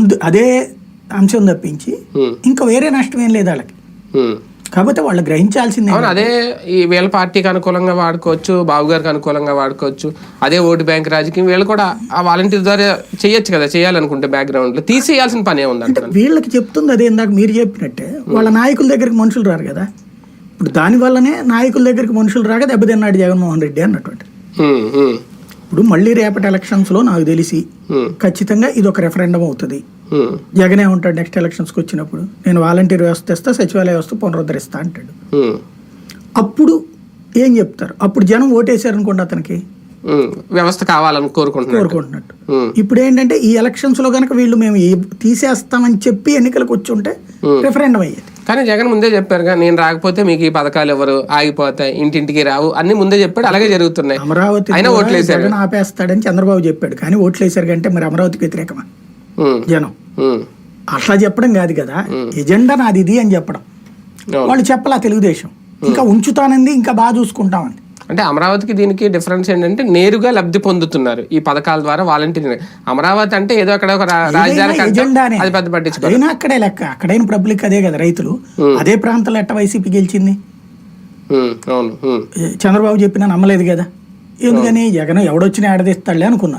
అందు అదే అంశం తప్పించి ఇంకా వేరే నష్టం ఏం లేదు వాళ్ళకి. కాకపోతే వాళ్ళు గ్రహించాల్సిందే అదే ఈ వీళ్ళ పార్టీకి అనుకూలంగా వాడుకోవచ్చు బాబు గారికి అనుకూలంగా వాడుకోవచ్చు అదే ఓటు బ్యాంక్ రాజకీయం వీళ్ళు కూడా ఆ వాలంటీర్ ద్వారా చేయొచ్చు కదా చేయాలనుకుంటే బ్యాక్గ్రౌండ్లో. తీసేయాల్సిన పని ఏముంది అంటున్నాను. వీళ్ళకి చెప్తుంది అదే ఇందాక మీరు చెప్పినట్టే వాళ్ళ నాయకుల దగ్గరికి మనుషులు రారు కదా. ఇప్పుడు దాని వల్లనే నాయకుల దగ్గరికి మనుషులు రాక దెబ్బతిన్నాడు జగన్మోహన్ రెడ్డి అన్నటువంటి ఇప్పుడు మళ్ళీ రేపటి ఎలక్షన్స్లో నాకు తెలిసి ఉమ్, ఖచ్చితంగా ఇది ఒక రెఫరెండం అవుతుంది. ఉమ్, జగనే ఉంటాడు నెక్స్ట్ ఎలక్షన్స్కి వచ్చినప్పుడు. నేను వాలంటీర్ వ్యవస్థ ఇస్తా సచివాలయ వ్యవస్థ పునరుద్ధరిస్తా అంటాడు. ఉమ్, అప్పుడు ఏం చెప్తారు? అప్పుడు జనం ఓటేశారు అనుకోండి అతనికి. వ్యవస్థ కావాలని కోరుకుంటున్నారు కోరుకుంటున్నట్టు. ఇప్పుడు ఏంటంటే ఈ ఎలక్షన్స్లో కనుక వీళ్ళు మేము తీసేస్తామని చెప్పి ఎన్నికలకు వచ్చి ఉంటే రెఫరెండం అయ్యేది. కానీ జగన్ ముందే చెప్పారుగా నేను రాకపోతే మీకు ఈ పథకాలు ఎవరు ఆగిపోతాయి ఇంటింటికి రావు అన్ని ముందే చెప్పాడు అలాగే జరుగుతున్నాయి. అమరావతి అయినా. జగన్ ఆపేస్తాడని చంద్రబాబు చెప్పాడు కానీ ఓట్లేశారు కంటే మరి అమరావతికి వ్యతిరేకమా? జనం. అట్లా చెప్పడం కాదు కదా ఎజెండా నాది ఇది అని చెప్పడం. వాళ్ళు చెప్పలా తెలుగుదేశం. ఇంకా ఉంచుతానంది ఇంకా బాగా చూసుకుంటామంది. అంటే అమరావతికి దీనికి డిఫరెన్స్ ఏంటంటే నేరుగా లబ్ధి పొందుతున్నారు ఈ పథకాల ద్వారా వాలంటీర్ అమరావతి అంటే ఏదో అక్కడ ఒక రా- రాజధానికి అంటాం, ఎజెండానే. అది పెద్ద పట్టించుకో అదైనా అక్కడే లెక్క. అక్కడైన పబ్లిక్ అదే కదా రైతులు. అదే ప్రాంతంలో ఎట్ట వైసీపీ గెలిచింది? చంద్రబాబు చెప్పినా నమ్మలేదు కదా? ఎందుకని? జగన్ ఎవడొచ్చినా ఆడదీస్తాడులే అనుకున్నారు